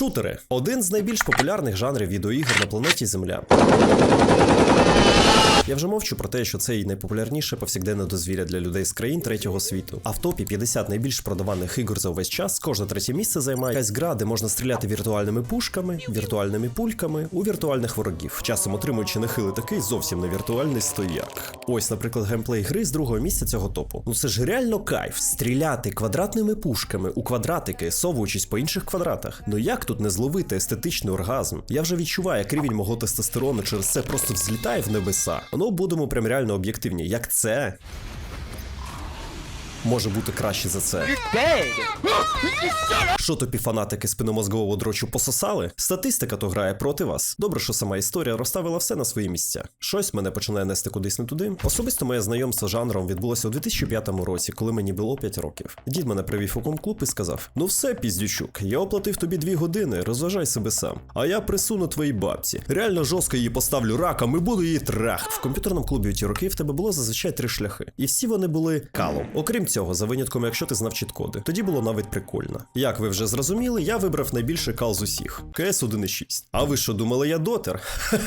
Шутери один з найбільш популярних жанрів відеоігр на планеті Земля. Я вже мовчу про те, що це і найпопулярніше повсякденне дозвілля для людей з країн третього світу. А в топі 50 найбільш продаваних ігор за увесь час кожне третє місце займає якась гра, де можна стріляти віртуальними пушками, віртуальними пульками у віртуальних ворогів, часом отримуючи нахили такий зовсім не віртуальний стояк. Ось, наприклад, геймплей гри з другого місця цього топу. Ну це ж реально кайф стріляти квадратними пушками у квадратики, совуючись по інших квадратах. Ну як тут не зловити естетичний оргазм? Я вже відчуваю, як рівень мого тестостерону через це просто взлітає в небеса. Ну будемо прям реально об'єктивні. Як це? Може бути краще за це. Що тупі фанатики спиномозгового дрочу пососали? Статистика то грає проти вас. Добре, що сама історія розставила все на свої місця. Щось мене починає нести кудись не туди. Особисто моє знайомство з жанром відбулося у 2005 році, коли мені було 5 років. Дід мене привів у комклуб і сказав: Ну все, піздючук, я оплатив тобі 2 години, розважай себе сам. А я присуну твоїй бабці. Реально жорстко її поставлю раком і буду її трах. В комп'ютерному клубі у ті роки в тебе було зазвичай три шляхи. І всі вони були калом. Окрім цього, за винятком, якщо ти знав чіткоди. Тоді було навіть прикольно. Як ви вже зрозуміли, я вибрав найбільший кал з усіх КС 1.6. А ви що думали, я дотер?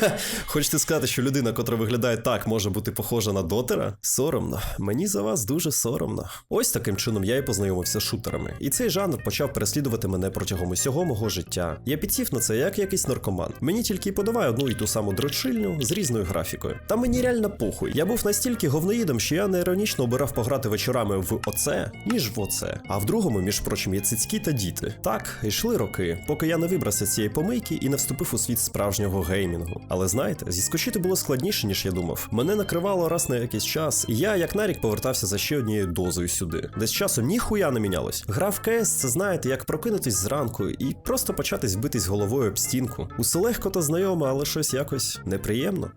Хочете сказати, що людина, котра виглядає так, може бути похожа на дотера? Соромно. Мені за вас дуже соромно. Ось таким чином я і познайомився з шутерами. І цей жанр почав переслідувати мене протягом усього мого життя. Я підсів на це як якийсь наркоман. Мені тільки подавай одну і ту саму дрочильню з різною графікою. Та мені реально похуй. Я був настільки говноїдом, що я не іронічно обирав пограти вечорами в оце, ніж в оце. А в другому, між прочим, є цицькі та діти. Так, йшли роки, поки я не вибрався з цієї помийки і не вступив у світ справжнього геймінгу. Але знаєте, зіскочити було складніше, ніж я думав. Мене накривало раз на якийсь час, і я як на рік повертався за ще однією дозою сюди. Десь часом ніхуя не мінялось. Гра в КС це знаєте, як прокинутись зранку і просто почати битись головою об стінку. Усе легко та знайоме, але щось якось неприємно.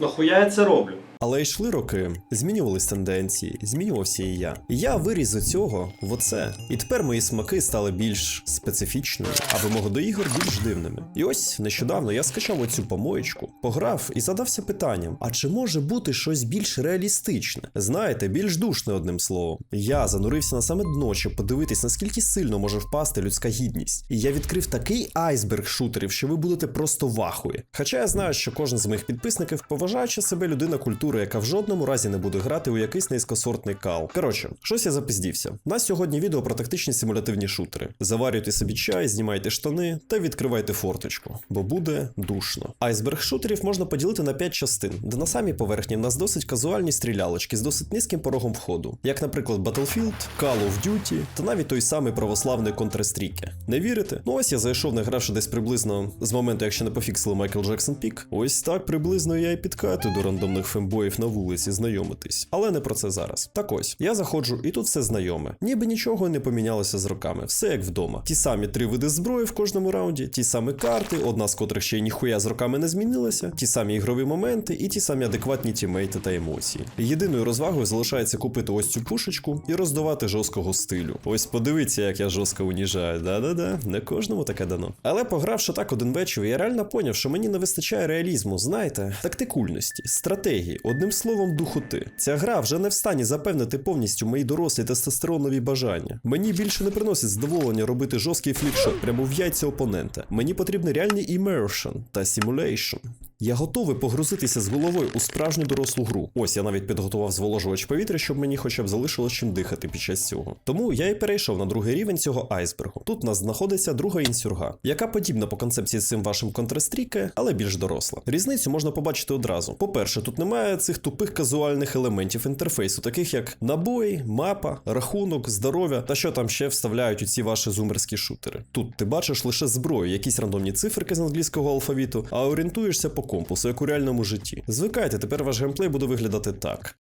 Нахуя я це роблю? Але йшли роки, змінювались тенденції, змінювався і я. Я виріс з цього в оце. І тепер мої смаки стали більш специфічними, а вимоги до ігор більш дивними. І ось нещодавно я скачав оцю помоєчку, пограв і задався питанням: а чи може бути щось більш реалістичне? Знаєте, більш душне одним словом. Я занурився на саме дно, щоб подивитись, наскільки сильно може впасти людська гідність. І я відкрив такий айсберг шутерів, що ви будете просто вахує. Хоча я знаю, що кожен з моїх підписників, поважаючи себе людина культури, яка в жодному разі не буде грати у якийсь низькосортний кал. Коротше, щось я запиздівся. На сьогодні відео про тактичні симулятивні шутери. Заварюйте собі чай, знімайте штани та відкривайте форточку, бо буде душно. Айсберг шутерів можна поділити на 5 частин, де на самій поверхні в нас досить казуальні стрілялочки з досить низьким порогом входу, як, наприклад, Battlefield, Call of Duty та навіть той самий православний Counter-Strike. Не вірите? Ну ось я зайшов, не гравши десь приблизно з моменту, якщо не пофіксили Майкл Джексон Пік. Ось так приблизно я і підкатую до рандомних фембоїв на вулиці знайомитись. Але не про це зараз. Так ось, я заходжу, і тут все знайоме. Ніби нічого не помінялося з роками, все як вдома. Ті самі три види зброї в кожному раунді, ті самі карти, одна з котрих ще й ніхуя з роками не змінилася, ті самі ігрові моменти і ті самі адекватні тімейти та емоції. Єдиною розвагою залишається купити ось цю пушечку і роздавати жорсткого стилю. Ось подивіться, як я жорстко уніжаю. Да-да-да, не кожному таке дано. Але погравши так один вечір, я реально поняв, що мені не вистачає реалізму, знаєте, тактикульності, стратегії, одним словом, духоти. Ця гра вже не в стані запевнити повністю мої дорослі тестостеронові бажання. Мені більше не приносить задоволення робити жорсткий флікшот прямо в яйця опонента. Мені потрібен реальний immersion та simulation. Я готовий погрузитися з головою у справжню дорослу гру. Ось я навіть підготував зволожувач повітря, щоб мені хоча б залишилось чим дихати під час цього. Тому я і перейшов на другий рівень цього айсбергу. Тут у нас знаходиться друга інсюрга, яка подібна по концепції з цим вашим Counter-Strike, але більш доросла. Різницю можна побачити одразу. По-перше, тут немає цих тупих казуальних елементів інтерфейсу, таких як набої, мапа, рахунок, здоров'я та що там ще вставляють у ці ваші зумерські шутери. Тут ти бачиш лише зброю, якісь рандомні циферки з англійського алфавіту, а орієнтуєшся по компасу, як у реальному житті. Звикайте, тепер ваш геймплей буде виглядати так.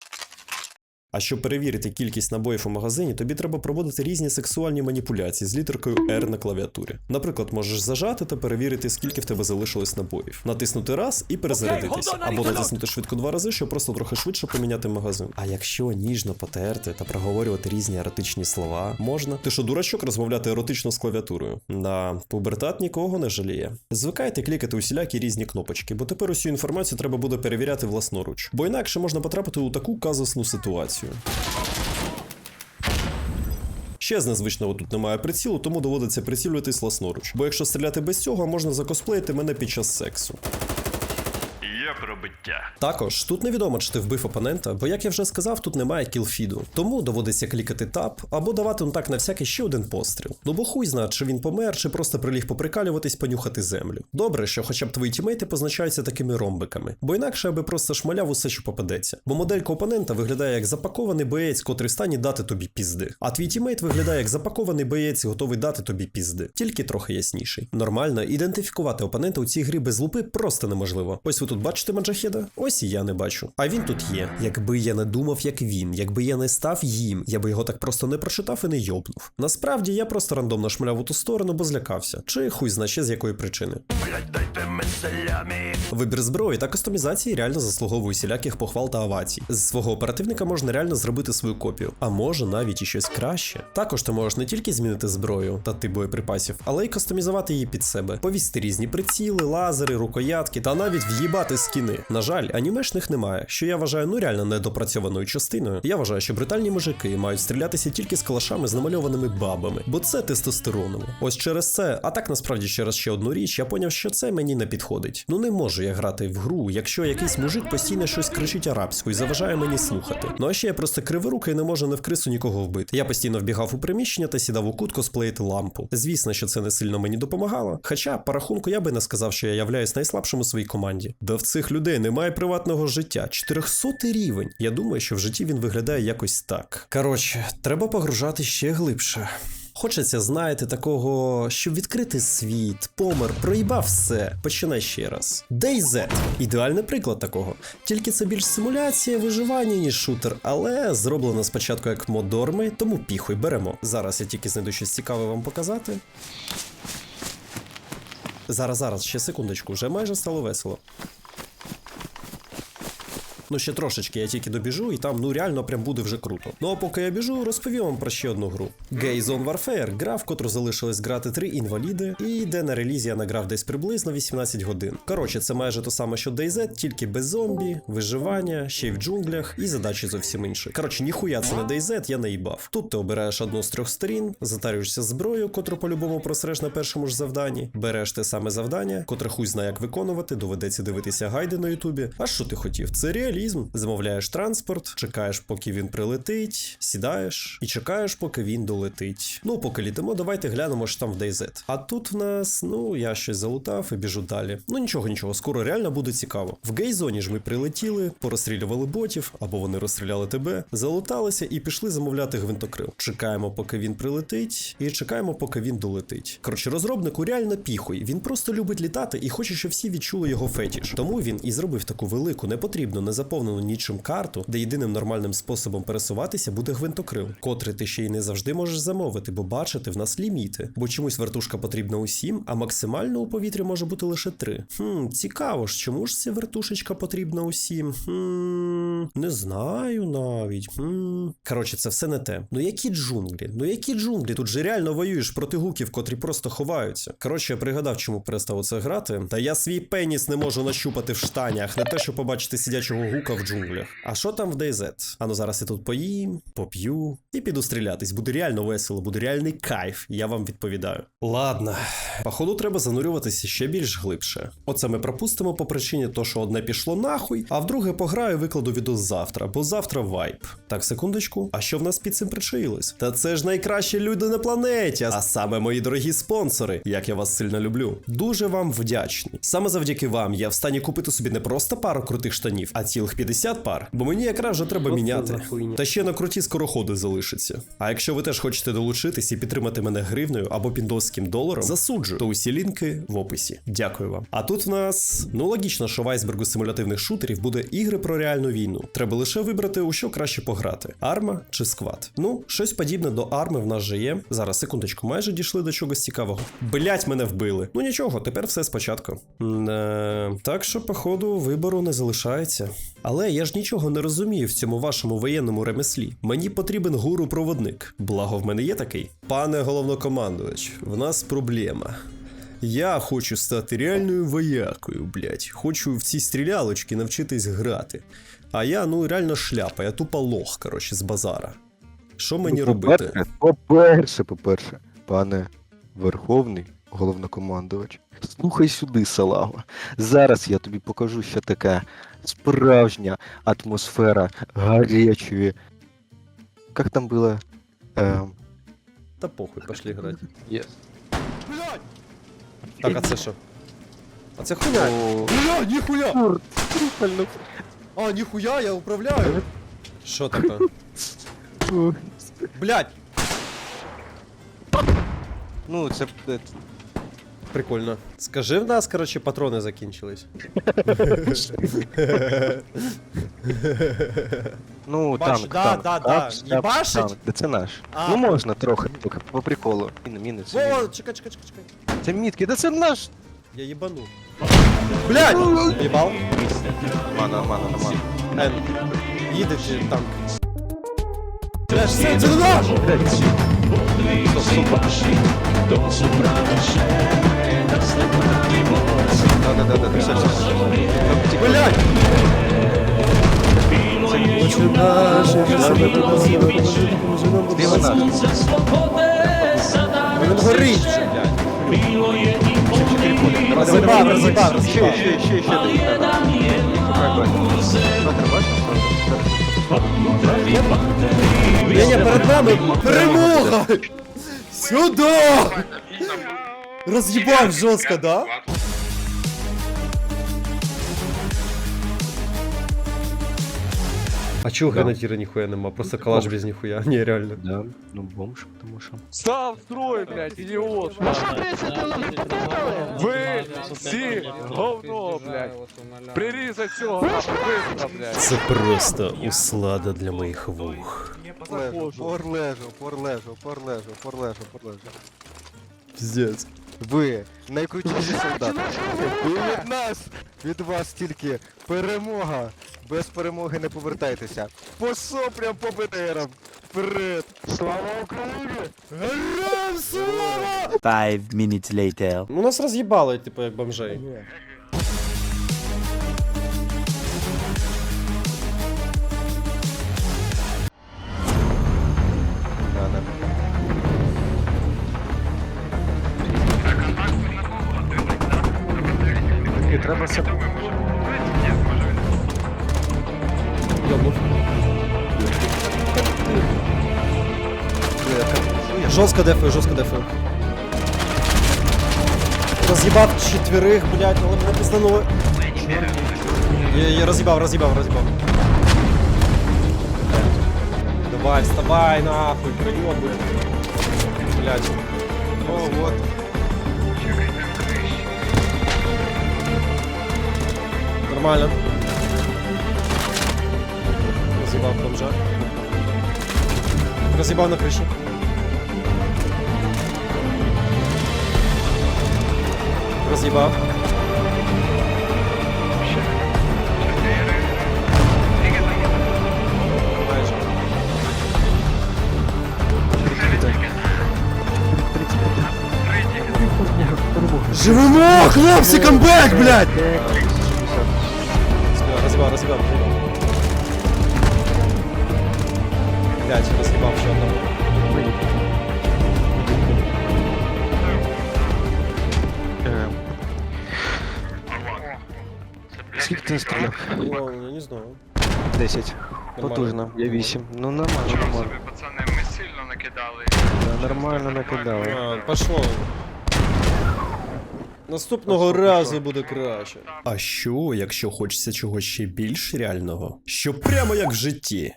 А щоб перевірити кількість набоїв у магазині, тобі треба проводити різні сексуальні маніпуляції з літеркою R на клавіатурі. Наприклад, можеш зажати та перевірити, скільки в тебе залишилось набоїв. Натиснути раз і перезарядитись, need або натиснути швидко два рази, щоб просто трохи швидше поміняти магазин. А якщо ніжно потерти та проговорювати різні еротичні слова, можна. Ти що, дурачок розмовляти еротично з клавіатурою? Да, пубертат нікого не жаліє. Звикайте клікати усілякі різні кнопочки, бо тепер усю інформацію треба буде перевіряти власноруч, бо інакше можна потрапити у таку казусну ситуацію. Ще з незвичного тут немає прицілу, тому доводиться прицілюватись власноруч. Бо якщо стріляти без цього, можна закосплеїти мене під час сексу. Пробиття. Також тут невідомо, чи ти вбив опонента, бо як я вже сказав, тут немає кілфіду. Тому доводиться клікати тап або давати ну так на всякий ще один постріл. Ну бо хуй зна, чи він помер, чи просто приліг поприкалюватись, понюхати землю. Добре, що хоча б твої тімейти позначаються такими ромбиками, бо інакше я би просто шмаляв усе, що попадеться. Бо моделька опонента виглядає як запакований боєць, котрий стані дати тобі пізди. А твій тімейт виглядає як запакований боєць, готовий дати тобі пізди. Тільки трохи ясніший. Нормально, ідентифікувати опонента у цій грі без лупи просто неможливо. Ось ви тут бачите Маджахеда? Ось і я не бачу. А він тут є. Якби я не думав, як він, якби я не став їм, я би його так просто не прочитав і не йобнув. Насправді я просто рандомно шмаляв у ту сторону, бо злякався. Чи хуй зна ще з якої причини. Блять, дайте меселями. Вибір зброї та кастомізації реально заслуговує всіляких похвал та овацій. З свого оперативника можна реально зробити свою копію, а може навіть і щось краще. Також ти можеш не тільки змінити зброю та тип боєприпасів, але й кастомізувати її під себе, повісти різні приціли, лазери, рукоятки та навіть в'їбати скіни. На жаль, анімешних немає, що я вважаю ну реально недопрацьованою частиною. Я вважаю, що брутальні мужики мають стрілятися тільки з калашами з намальованими бабами, бо це тестостероново. Ось через це, а так насправді через ще одну річ, я поняв, що це мені не підходить. Ну не можу я грати в гру, якщо якийсь мужик постійно щось кричить арабською і заважає мені слухати. Ну а ще я просто криворукий і не можу не в крису нікого вбити. Я постійно вбігав у приміщення та сідав у кут косплеїти лампу. Звісно, що це не сильно мені допомагало. Хоча, по рахунку, я би не сказав, що я являюсь найслабшим у своїй команді. Да в цих людей немає приватного життя. 400 рівень. Я думаю, що в житті він виглядає якось так. Коротше, треба погружати ще глибше. Хочеться, знаєте, такого, щоб відкрити світ, помер, проїбав все. Починай ще раз. DayZ. Ідеальний приклад такого. Тільки це більш симуляція виживання, ніж шутер, але зроблено спочатку як модорми, тому піхуй беремо. Зараз я тільки знайду щось цікаве вам показати. Зараз, зараз, ще секундочку, вже майже стало весело. Ну, ще трошечки, я тільки добіжу, і там ну реально прям буде вже круто. Ну а поки я біжу, розповім вам про ще одну гру. Gay Zone Warfare, гра, в котру залишилось грати три інваліди, і де на релізі я награв десь приблизно 18 годин. Коротше, це майже то саме, що DayZ, тільки без зомбі, виживання, ще й в джунглях, і задачі зовсім інші. Коротше, ніхуя це не DayZ, я наїбав. Тут ти обираєш одну з трьох сторін, затарюєшся зброю, котру по-любому просреш на першому ж завданні, береш те саме завдання, котре хуй знає, як виконувати, доведеться дивитися гайди на Ютубі. А що ти хотів? Це реалізм. Замовляєш транспорт, чекаєш, поки він прилетить, сідаєш і чекаєш, поки він долетить. Ну, поки літимо, давайте глянемо, що там в DayZ. А тут в нас, ну, я щось залутав і біжу далі. Ну нічого, нічого, скоро реально буде цікаво. В гей-зоні ж ми прилетіли, порозстрілювали ботів, або вони розстріляли тебе, залуталися і пішли замовляти гвинтокрил. Чекаємо, поки він прилетить, і чекаємо, поки він долетить. Коротше, розробнику реально піхуй. Він просто любить літати і хоче, щоб всі відчули його фетіш. Тому він і зробив таку велику, непотрібну, не заповнену нічим карту, де єдиним нормальним способом пересуватися буде гвинтокрил, котрий ти ще й не завжди можеш замовити, бо бачите, в нас ліміти. Бо чомусь вертушка потрібна усім, а максимально у повітрі може бути лише три. Хм, цікаво ж, чому ж ця вертушечка потрібна усім? Хм, не знаю навіть. Хм. Коротше, це все не те. Ну які джунглі? Ну які джунглі? Тут же реально воюєш проти гуків, котрі просто ховаються. Коротше, я пригадав, чому перестав оце грати. Та я свій пеніс не можу нащупати в штанях, не те, що побачити сидячого гука в джунглях. А що там в DayZ? А ну зараз я тут поїм, поп'ю і піду стрілятись. Буде реально весело, буде реальний кайф, я вам відповідаю. Ладно, походу треба занурюватися ще більш глибше. Оце ми пропустимо по причині того, що одне пішло нахуй, а вдруге пограю, викладу відос завтра, бо завтра вайп. Так, секундочку, а що в нас під цим причаїлось? Та це ж найкращі люди на планеті, а саме мої дорогі спонсори, як я вас сильно люблю. Дуже вам вдячний. Саме завдяки вам я в стані купити собі не просто пару крутих штанів, а цілих 50 пар, бо мені якраз вже треба міняти. Та ще на круті скороходи залишиться. А якщо ви теж хочете долучитись і підтримати мене гривнею або піндоським доларом, засуджую, то усі лінки в описі. Дякую вам. А тут в нас ну логічно, що в айсбергу симулятивних шутерів буде ігри про реальну війну. Треба лише вибрати, у що краще пограти: арма чи сквад. Ну, щось подібне до арми в нас же є. Зараз секундочку, майже дійшли до чогось цікавого. Блять, мене вбили. Ну нічого, тепер все спочатку. Е, так що, походу, вибору не залишається. Але я ж нічого не розумію в цьому вашому воєнному ремеслі. Мені потрібен гуру-проводник. Благо, в мене є такий. Пане головнокомандувач, в нас проблема. Я хочу стати реальною воякою, блять. Хочу в ці стрілялочки навчитись грати. А я, ну, реально шляпа, я тупо лох, коротше, з базара. Що мені Ну, робити? По-перше, по-перше, по-перше, пане Верховний головнокомандувач, слухай сюди, салага. Зараз я тобі покажу, що таке справжня атмосфера гарячої. Як там було? Ем... Та похуй, пошли грати. Yes. Так, а це що? А це хуйня. О, Бля, ніхуя! А, ніхуя, я управляю. Що таке? Блять! Ну, це е, Прикольно. Скажи в нас, короче, патрони закінчились. Ну, Бачу, танк, да, танк, да, танк, да. танк, Їбашить? танк. Та Це наш. А. Ну можна трохи, трохи по приколу. Міни, міни, це Во, міни. чекай, чекай, чекай, чекай. Це мітки, та це наш. Я їбану. Блять! Їбав? Мана, мана, мана. Ен. Їде чи танк. Блять, це, це не наш! Да, да, да, да, все, все, все. Блядь. Перед нами перемога! Сюда! Роз'їбав жорстко, да? А чого гранатіра ніхуя нема? Просто калаш без ніхуя. Ні, реально. Да, ну бомж, тому що. Став строй, блядь, ідіот. Ви всі говно, блядь. Прирізать цього быстро, блядь. Це просто услада для моїх вух. Лежу, порлежу, порлежу, порлежу, порлежу, порлежу. Піздець. Ви найкрутіші солдати. І від нас, від вас тільки перемога. Без перемоги не повертайтеся. По соплям, по БТРам. Вперед! Слава Україні! Героям слава! Five minutes later. Ну нас роз'їбали, типу, як бомжей. Жорстко дефаю, жорстко дефаю. Роз'їбав четверих, блядь, але мене пизданули. Я, я роз'їбав, роз'їбав, роз'їбав. Давай, вставай, нахуй, проебывай. Блядь. О, вот. Нормально. Разъебал бомжа. Разъебал на крыше. Разъебал. Живемо, хлопці, камбек, блядь! Разбивай, разбивай, разбивай. 5, розхібавши одного. Скільки ти стріляв? Я не знаю. 10. Потужно. Я 8. Ну нормально, нормально. Да, нормально накидали. А, Пошло. Наступного разу буде краще. А що, якщо хочеться чогось ще більш реального? Що прямо як в житті?